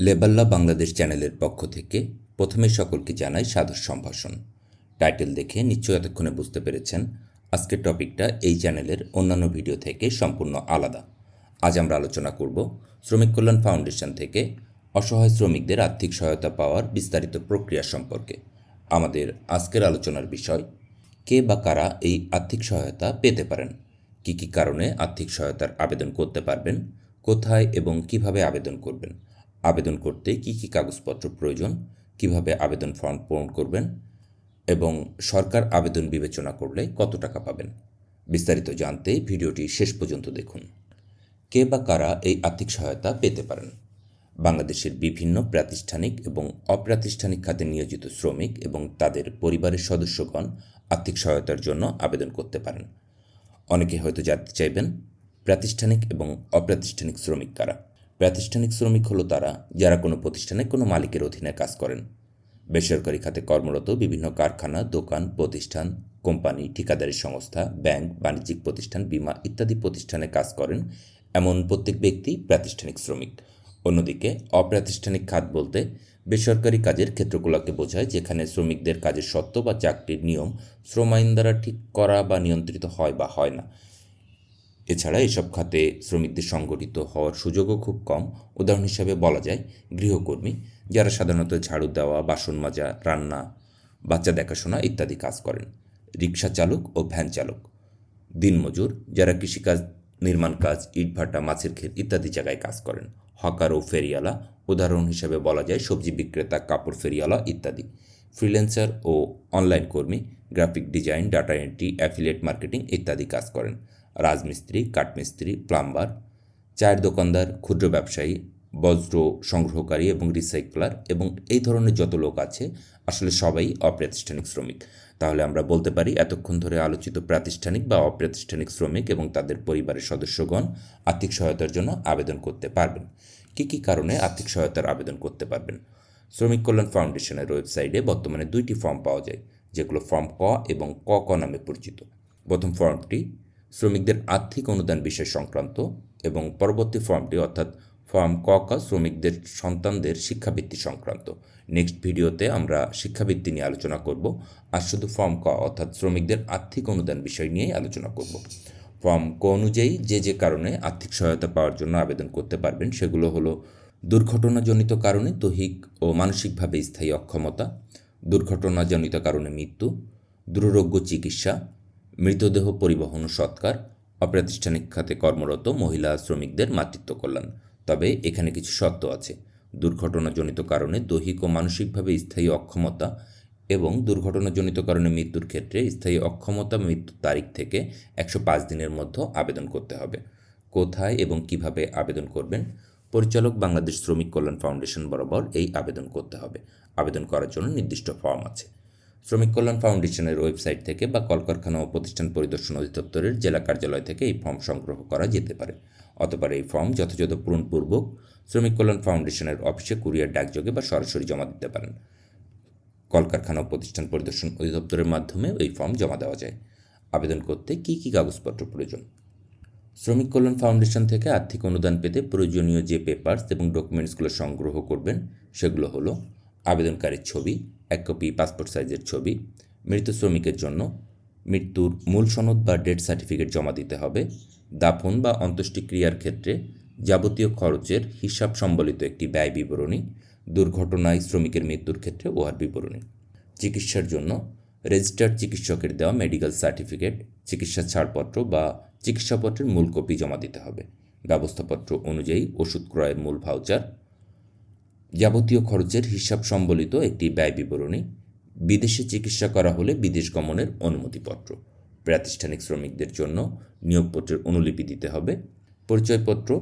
লেবাল্লা বাংলাদেশ চ্যানেলের পক্ষ থেকে প্রথমে সকলকে জানাই সাদর সম্ভাষণ। টাইটেল দেখে নিশ্চয় এতক্ষণে বুঝতে পেরেছেন আজকের টপিকটা এই চ্যানেলের অন্যান্য ভিডিও থেকে সম্পূর্ণ আলাদা। আজ আমরা আলোচনা করব শ্রমিক কল্যাণ ফাউন্ডেশন থেকে অসহায় শ্রমিকদের আর্থিক সহায়তা পাওয়ার বিস্তারিত প্রক্রিয়া সম্পর্কে। আমাদের আজকের আলোচনার বিষয়, কে বা কারা এই আর্থিক সহায়তা পেতে পারেন? কী কী কারণে আর্থিক সহায়তার আবেদন করতে পারবেন? কোথায় এবং কীভাবে আবেদন করবেন? আবেদন করতে কী কী কাগজপত্র প্রয়োজন, কীভাবে আবেদন ফর্ম পূরণ করবেন এবং সরকার আবেদন বিবেচনা করলে কত টাকা পাবেন? বিস্তারিত জানতে ভিডিওটি শেষ পর্যন্ত দেখুন। কে বা কারা এই আর্থিক সহায়তা পেতে পারেন? বাংলাদেশের বিভিন্ন প্রাতিষ্ঠানিক এবং অপ্রাতিষ্ঠানিক খাতে নিয়োজিত শ্রমিক এবং তাদের পরিবারের সদস্যগণ আর্থিক সহায়তার জন্য আবেদন করতে পারেন। অনেকে হয়তো জানতে চাইবেন, প্রাতিষ্ঠানিক এবং অপ্রাতিষ্ঠানিক শ্রমিক কারা? প্রাতিষ্ঠানিক শ্রমিক হলো তারা, যারা কোনো প্রতিষ্ঠানে কোনো মালিকের অধীনে কাজ করেন। বেসরকারি খাতে কর্মরত বিভিন্ন কারখানা, দোকান, প্রতিষ্ঠান, কোম্পানি, ঠিকাদারি সংস্থা, ব্যাংক, বাণিজ্যিক প্রতিষ্ঠান, বীমা ইত্যাদি প্রতিষ্ঠানে কাজ করেন এমন প্রত্যেক ব্যক্তি প্রাতিষ্ঠানিক শ্রমিক। অন্যদিকে, অপ্রাতিষ্ঠানিক খাত বলতে বেসরকারি কাজের ক্ষেত্রগুলোকে বোঝায়, যেখানে শ্রমিকদের কাজের সত্য বা চাকরির নিয়ম শ্রম আইন দ্বারা ঠিক করা বা নিয়ন্ত্রিত হয় বা হয় না। এছাড়া এসব খাতে শ্রমিকদের সংগঠিত হওয়ার সুযোগও খুব কম। উদাহরণ হিসাবে বলা যায়, গৃহকর্মী যারা সাধারণত ঝাড়ু দেওয়া, বাসন মাজা, রান্না, বাচ্চা দেখাশোনা ইত্যাদি কাজ করেন। রিক্সা চালক ও ভ্যান চালক, দিনমজুর যারা কৃষিকাজ, নির্মাণ কাজ ইটভাটা মাছের ক্ষেত ইত্যাদি জায়গায় কাজ করেন। হকার ও ফেরিওয়ালা, উদাহরণ হিসাবে বলা যায়, সবজি বিক্রেতা, কাপড় ফেরিওয়ালা ইত্যাদি। ফ্রিল্যান্সার ও অনলাইন কর্মী, graphic design, data entry, affiliate marketing ইত্যাদি কাজ করেন। রাজমিস্ত্রি, কাঠমিস্ত্রি, প্লাম্বার, চায়ের দোকানদার, ক্ষুদ্র ব্যবসায়ী বজ্র সংগ্রহকারী এবং রিসাইক্লার এবং এই ধরনের যত লোক আছে, আসলে সবাই অপ্রাতিষ্ঠানিক শ্রমিক। তাহলে আমরা বলতে পারি, এতক্ষণ ধরে আলোচিত প্রাতিষ্ঠানিক বা অপ্রাতিষ্ঠানিক শ্রমিক এবং তাদের পরিবারের সদস্যগণ আর্থিক সহায়তার জন্য আবেদন করতে পারবেন। কী কী কারণে আর্থিক সহায়তার আবেদন করতে পারবেন? শ্রমিক কল্যাণ ফাউন্ডেশনের ওয়েবসাইটে বর্তমানে দুইটি ফর্ম পাওয়া যায়, যেগুলো ফর্ম ক এবং ক ক নামে পরিচিত। প্রথম ফর্মটি শ্রমিকদের আর্থিক অনুদান বিষয় সংক্রান্ত এবং পরবর্তী ফর্মটি অর্থাৎ ফর্ম ক ক শ্রমিকদের সন্তানদের শিক্ষাবৃত্তি সংক্রান্ত। নেক্সট ভিডিওতে আমরা শিক্ষাবৃত্তি নিয়ে আলোচনা করব আর শুধু ফর্ম ক অর্থাৎ শ্রমিকদের আর্থিক অনুদান বিষয় নিয়েই আলোচনা করব। ফর্ম ক অনুযায়ী যে যে কারণে আর্থিক সহায়তা পাওয়ার জন্য আবেদন করতে পারবেন সেগুলো হলো দুর্ঘটনাজনিত কারণে দৈহিক ও মানসিকভাবে স্থায়ী অক্ষমতা, দুর্ঘটনাজনিত কারণে মৃত্যু দুরারোগ্য চিকিৎসা মৃতদেহ পরিবহন ও সৎকার, অপ্রাতিষ্ঠানিক খাতে কর্মরত মহিলা শ্রমিকদের মাতৃত্ব কল্যাণ। তবে এখানে কিছু শর্ত আছে। দুর্ঘটনাজনিত কারণে দৈহিক ও মানসিকভাবে স্থায়ী অক্ষমতা এবং দুর্ঘটনাজনিত কারণে মৃত্যুর ক্ষেত্রে স্থায়ী অক্ষমতা মৃত্যুর তারিখ থেকে একশো পাঁচ দিনের মধ্যে আবেদন করতে হবে। কোথায় এবং কীভাবে আবেদন করবেন? পরিচালক বাংলাদেশ শ্রমিক কল্যাণ ফাউন্ডেশন বরাবর এই আবেদন করতে হবে। আবেদন করার জন্য নির্দিষ্ট ফর্ম আছে। শ্রমিক কল্যাণ ফাউন্ডেশনের ওয়েবসাইট থেকে বা কলকারখানা ও প্রতিষ্ঠান পরিদর্শন অধিদপ্তরের জেলা কার্যালয় থেকে এই ফর্ম সংগ্রহ করা যেতে পারে। অথবা এই ফর্ম যথাযথ পূরণপূর্বক শ্রমিক কল্যাণ ফাউন্ডেশনের অফিসে কুরিয়ার ডাকযোগে বা সরাসরি জমা দিতে পারেন। কলকারখানা ও প্রতিষ্ঠান পরিদর্শন অধিদপ্তরের মাধ্যমে এই ফর্ম জমা দেওয়া যায়। আবেদন করতে কী কী কাগজপত্র প্রয়োজন? শ্রমিক কল্যাণ ফাউন্ডেশন থেকে আর্থিক অনুদান পেতে প্রয়োজনীয় যে পেপার্স এবং ডকুমেন্টসগুলো সংগ্রহ করবেন, সেগুলো হলো আবেদনকারীর ছবি, এক কপি পাসপোর্ট সাইজের ছবি, মৃত শ্রমিকের জন্য মৃত্যুর মূল সনদ বা ডেথ সার্টিফিকেট জমা দিতে হবে, দাফন বা অন্ত্যেষ্টিক্রিয়ার ক্ষেত্রে যাবতীয় খরচের হিসাব সম্বলিত একটি ব্যয় বিবরণী, দুর্ঘটনায় শ্রমিকের মৃত্যুর ক্ষেত্রে ওহার বিবরণী। চিকিৎসার জন্য রেজিস্টার্ড চিকিৎসকের দেওয়া মেডিকেল সার্টিফিকেট চিকিৎসা ছাড়পত্র বা চিকিৎসাপত্রের মূল কপি জমা দিতে হবে। ব্যবস্থাপত্র অনুযায়ী ওষুধ ক্রয়ের মূল ভাউচার যাবতীয় খরচের হিসাব সম্বলিত একটি ব্যয় বিবরণী বিদেশে চিকিৎসা করা হলে বিদেশ গমনের অনুমতিপত্র। প্রাতিষ্ঠানিক শ্রমিকদের জন্য নিয়োগপত্রের অনুলিপি দিতে হবে। পরিচয়পত্র,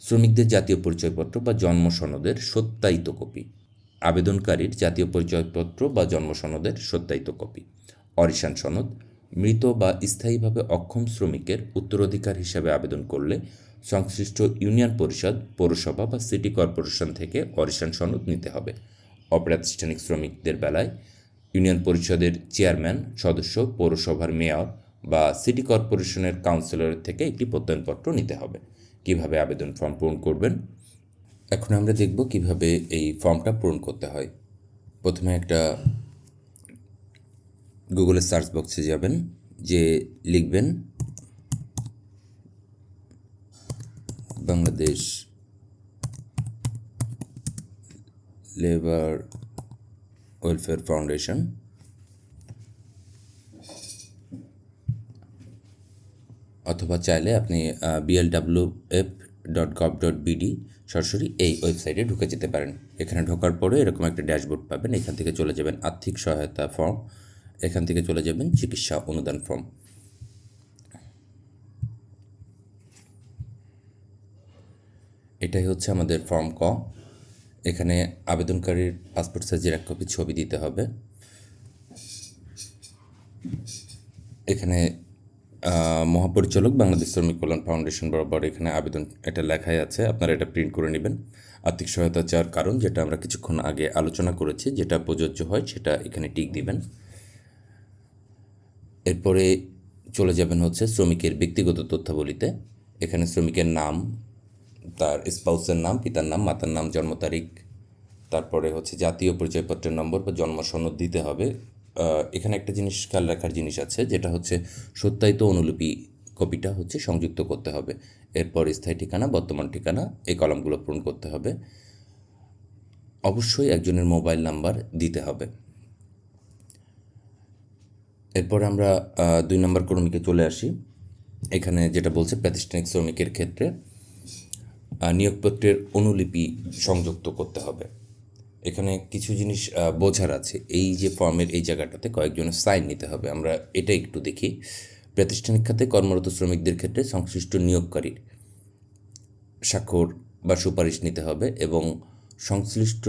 শ্রমিকদের জাতীয় পরিচয়পত্র বা জন্ম সনদের সত্যায়িত কপি। আবেদনকারীর জাতীয় পরিচয়পত্র বা জন্ম সনদের সত্যায়িত কপি। অরিশান সনদ, মৃত বা স্থায়ীভাবে অক্ষম শ্রমিকের উত্তরাধিকার হিসাবে আবেদন করলে সংশ্লিষ্ট ইউনিয়ন পরিষদ, পৌরসভা বা সিটি কর্পোরেশন থেকে অরিশান সনদ নিতে হবে। অপ্রাতিষ্ঠানিক শ্রমিকদের বেলায় ইউনিয়ন পরিষদের চেয়ারম্যান, সদস্য, পৌরসভার মেয়র বা সিটি কর্পোরেশনের কাউন্সিলরের থেকে একটি প্রত্যয়নপত্র নিতে হবে। কীভাবে আবেদন ফর্ম পূরণ করবেন? এখন আমরা দেখব কীভাবে এই ফর্মটা পূরণ করতে হয়। প্রথমে একটা গুগলের সার্চ বক্সে যাবেন, যে লিখবেন বাংলাদেশ লেবার ওয়েলফেয়ার ফাউন্ডেশন। অথবা চাইলে আপনি BLW F dot gov dot BD সরাসরি এই ওয়েবসাইটে ঢুকে যেতে পারেন। এখানে ঢোকার পরে এরকম একটা ড্যাশবোর্ড পাবেন। এখান থেকে চলে যাবেন আর্থিক সহায়তা ফর্ম। এখান থেকে চলে যাবেন চিকিৎসা অনুদান ফর্ম। এটাই হচ্ছে আমাদের ফর্ম ক। এখানে আবেদনকারীর পাসপোর্ট সাইজের এক কপি ছবি দিতে হবে। এখানে মহাপরিচালক বাংলাদেশ শ্রমিক কল্যাণ ফাউন্ডেশন বরাবর এখানে আবেদন এটা লেখাই আছে। আপনারা এটা প্রিন্ট করে নেবেন। আর্থিক সহায়তা চাওয়ার কারণ যেটা আমরা কিছুক্ষণ আগে আলোচনা করেছি, যেটা প্রযোজ্য হয় সেটা এখানে টিক দিবেন। এরপরে চলে যাবেন হচ্ছে শ্রমিকের ব্যক্তিগত তথ্যাবলিতে। এখানে শ্রমিকের নাম তার স্পাউসের নাম, পিতার নাম, মাতার নাম, জন্ম তারিখ, তারপরে হচ্ছে জাতীয় পরিচয়পত্রের নম্বর বা জন্ম সনদ দিতে হবে। এখানে একটা জিনিস খেয়াল রাখার জিনিস আছে, যেটা হচ্ছে সত্যায়িত অনুলিপি কপিটা হচ্ছে সংযুক্ত করতে হবে। এরপর স্থায়ী ঠিকানা, বর্তমান ঠিকানা, এই কলামগুলো পূরণ করতে হবে। অবশ্যই একজনের মোবাইল নাম্বার দিতে হবে। এরপর আমরা দুই নম্বর কর্মীকে চলে আসি। এখানে যেটা বলছে প্রাতিষ্ঠানিক শ্রমিকের ক্ষেত্রে নিয়োগপত্রের অনুলিপি সংযুক্ত করতে হবে। এখানে কিছু জিনিস বোঝার আছে। এই যে ফর্মের এই জায়গাটাতে কয়েকজনের সাইন নিতে হবে। আমরা এটা একটু দেখি। প্রাতিষ্ঠানিক খাতে কর্মরত শ্রমিকদের ক্ষেত্রে সংশ্লিষ্ট নিয়োগকারীর স্বাক্ষর বা সুপারিশ নিতে হবে এবং সংশ্লিষ্ট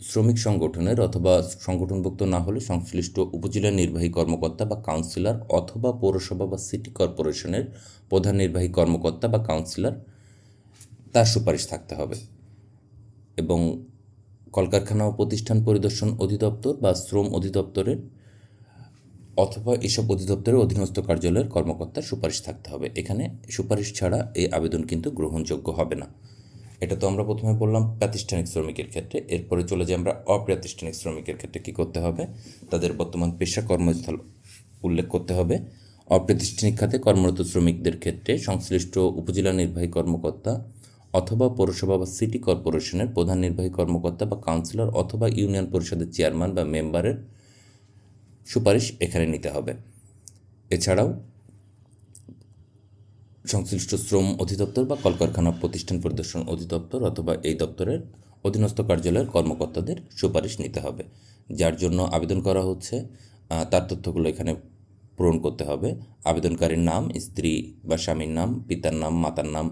শ্রমিক সংগঠনের অথবা সংগঠনভুক্ত না হলে সংশ্লিষ্ট উপজেলা নির্বাহী কর্মকর্তা বা কাউন্সিলর অথবা পৌরসভা বা সিটি কর্পোরেশনের প্রধান নির্বাহী কর্মকর্তা বা কাউন্সিলর তার সুপারিশ থাকতে হবে। এবং কলকারখানা ও প্রতিষ্ঠান পরিদর্শন অধিদপ্তর বা শ্রম অধিদপ্তরের অথবা এসব অধিদপ্তরের অধীনস্থ কার্যালয়ের কর্মকর্তার সুপারিশ থাকতে হবে। এখানে সুপারিশ ছাড়া এই আবেদন কিন্তু গ্রহণযোগ্য হবে না। এটা তো আমরা প্রথমে বললাম প্রাতিষ্ঠানিক শ্রমিকের ক্ষেত্রে। এরপরে চলে যাই আমরা অপ্রাতিষ্ঠানিক শ্রমিকের ক্ষেত্রে কী করতে হবে? তাদের বর্তমান পেশা কর্মস্থল উল্লেখ করতে হবে। অপ্রাতিষ্ঠানিক খাতে কর্মরত শ্রমিকদের ক্ষেত্রে সংশ্লিষ্ট উপজেলা নির্বাহী কর্মকর্তা অথবা পৌরসভা বা সিটি কর্পোরেশনের প্রধান নির্বাহী কর্মকর্তা বা কাউন্সিলর অথবা ইউনিয়ন পরিষদের চেয়ারম্যান বা মেম্বারের সুপারিশ এখানে নিতে হবে। এছাড়াও সংশ্লিষ্ট শ্রম অধিদপ্তর বা কলকারখানা প্রতিষ্ঠান পরিদর্শন অধিদপ্তর অথবা এই দপ্তরের অধীনস্থ কার্যালয়ের কর্মকর্তাদের সুপারিশ নিতে হবে। যার জন্য আবেদন করা হচ্ছে তার তথ্যগুলো এখানে পূরণ করতে হবে। আবেদনকারীর নাম, স্ত্রী বা স্বামীর নাম, পিতার নাম, মাতার নাম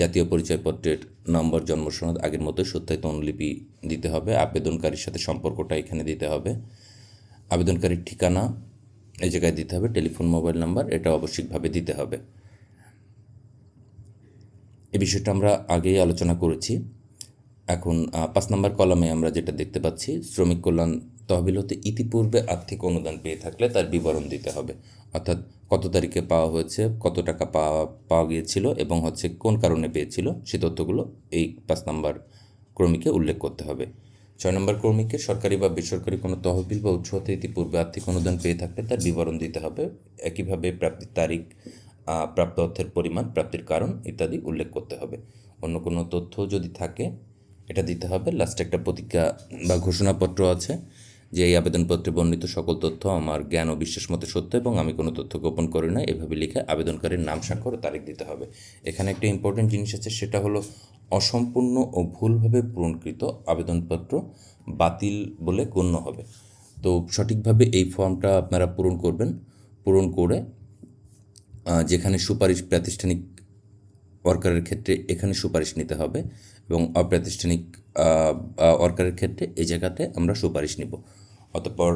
জাতীয় পরিচয়পত্রের নম্বর, জন্ম সনদ, আগের মতো সত্যায়িত অনুলিপি দিতে হবে। আবেদনকারীর সাথে সম্পর্কটা এখানে দিতে হবে। আবেদনকারীর ঠিকানা এই জায়গায় দিতে হবে। টেলিফোন, মোবাইল নাম্বার, এটা আবশ্যিকভাবে দিতে হবে। এ বিষয়টা আমরা আগেই আলোচনা করেছি। এখন পাঁচ নম্বর কলামে আমরা যেটা দেখতে পাচ্ছি, শ্রমিক কল্যাণ তহবিল হতে ইতিপূর্বে আর্থিক অনুদান পেয়ে থাকলে তার বিবরণ দিতে হবে। অর্থাৎ কত তারিখে পাওয়া হয়েছে, কত টাকা পাওয়া পাওয়া গিয়েছিল এবং হচ্ছে কোন কারণে পেয়েছিল, সে তথ্যগুলো এই পাঁচ নম্বর ক্রমিকে উল্লেখ করতে হবে। ছয় নম্বর কর্মীকে সরকারি বা বেসরকারি কোনো তহবিল বা উৎস হতে ইতিপূর্বে আর্থিক অনুদান পেয়ে থাকলে তার বিবরণ দিতে হবে। একইভাবে প্রাপ্তির তারিখ প্রাপ্ত অর্থের পরিমাণ, প্রাপ্তির কারণ ইত্যাদি উল্লেখ করতে হবে। অন্য কোনো তথ্য যদি থাকে, এটা দিতে হবে। লাস্টে একটা প্রতিজ্ঞা বা ঘোষণাপত্র আছে। যে এই আবেদনপত্রে বর্ণিত সকল তথ্য আমার জ্ঞান ও বিশ্বাস মতে সত্য এবং আমি কোনো তথ্য গোপন করি না, এভাবে লিখে আবেদনকারীর নাম স্বাক্ষর তারিখ দিতে হবে। এখানে একটা ইম্পর্টেন্ট জিনিস আছে, সেটা হলো অসম্পূর্ণ ও ভুলভাবে পূরণকৃত আবেদনপত্র বাতিল বলে গণ্য হবে। তো সঠিকভাবে এই ফর্মটা আপনারা পূরণ করবেন। পূরণ করে যেখানে সুপারিশ প্রাতিষ্ঠানিক ওয়ার্কারের ক্ষেত্রে এখানে সুপারিশ নিতে হবে এবং অপ্রাতিষ্ঠানিক ওয়ার্কারের ক্ষেত্রে এই জায়গাতে আমরা সুপারিশ নিব। অতঃপর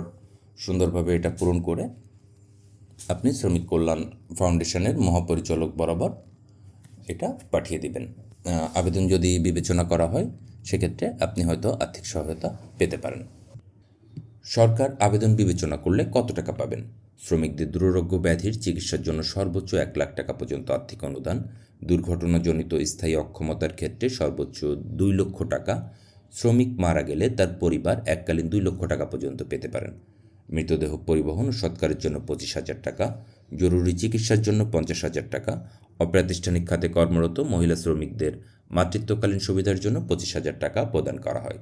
সুন্দরভাবে এটা পূরণ করে আপনি শ্রমিক কল্যাণ ফাউন্ডেশনের মহাপরিচালক বরাবর এটা পাঠিয়ে দিবেন। আবেদন যদি বিবেচনা করা হয়, সেক্ষেত্রে আপনি হয়তো আর্থিক সহায়তা পেতে পারেন। সরকার আবেদন বিবেচনা করলে কত টাকা পাবেন? শ্রমিকদের দুরারোগ্য ব্যাধির চিকিৎসার জন্য সর্বোচ্চ এক লাখ টাকা পর্যন্ত আর্থিক অনুদান, দুর্ঘটনাজনিত স্থায়ী অক্ষমতার ক্ষেত্রে সর্বোচ্চ দুই লক্ষ টাকা শ্রমিক মারা গেলে তার পরিবার এককালীন দুই লক্ষ টাকা পর্যন্ত পেতে পারেন। মৃতদেহ পরিবহন ও সৎকারের জন্য পঁচিশ হাজার টাকা, জরুরি চিকিৎসার জন্য পঞ্চাশ হাজার টাকা, অপ্রাতিষ্ঠানিক খাতে কর্মরত মহিলা শ্রমিকদের মাতৃত্বকালীন সুবিধার জন্য পঁচিশ হাজার টাকা প্রদান করা হয়।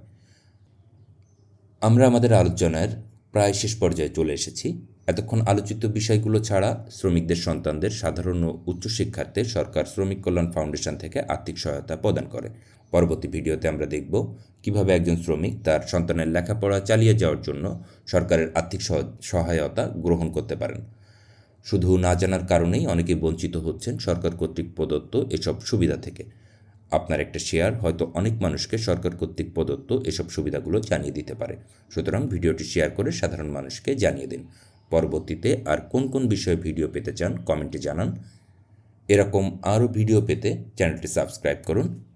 আমরা আমাদের আলোচনার প্রায় শেষ পর্যায়ে চলে এসেছি। এতক্ষণ আলোচিত বিষয়গুলো ছাড়া শ্রমিকদের সন্তানদের সাধারণ ও উচ্চশিক্ষার্থে সরকার শ্রমিক কল্যাণ ফাউন্ডেশন থেকে আর্থিক সহায়তা প্রদান করে। পরবর্তী ভিডিওতে আমরা দেখব কীভাবে একজন শ্রমিক তার সন্তানের লেখাপড়া চালিয়ে যাওয়ার জন্য সরকারের আর্থিক সহ- সহায়তা গ্রহণ করতে পারেন। শুধু না জানার কারণেই অনেকে বঞ্চিত হচ্ছেন সরকার কর্তৃক প্রদত্ত এসব সুবিধা থেকে। আপনার একটা শেয়ার হয়তো অনেক মানুষকে সরকার কর্তৃক প্রদত্ত এসব সুবিধাগুলো জানিয়ে দিতে পারে। সুতরাং ভিডিওটি শেয়ার করে সাধারণ মানুষকে জানিয়ে দিন। পরবর্তীতে আর কোন কোন বিষয়ে ভিডিও পেতে চান কমেন্টে জানান। এরকম আরও ভিডিও পেতে চ্যানেলটি সাবস্ক্রাইব করুন।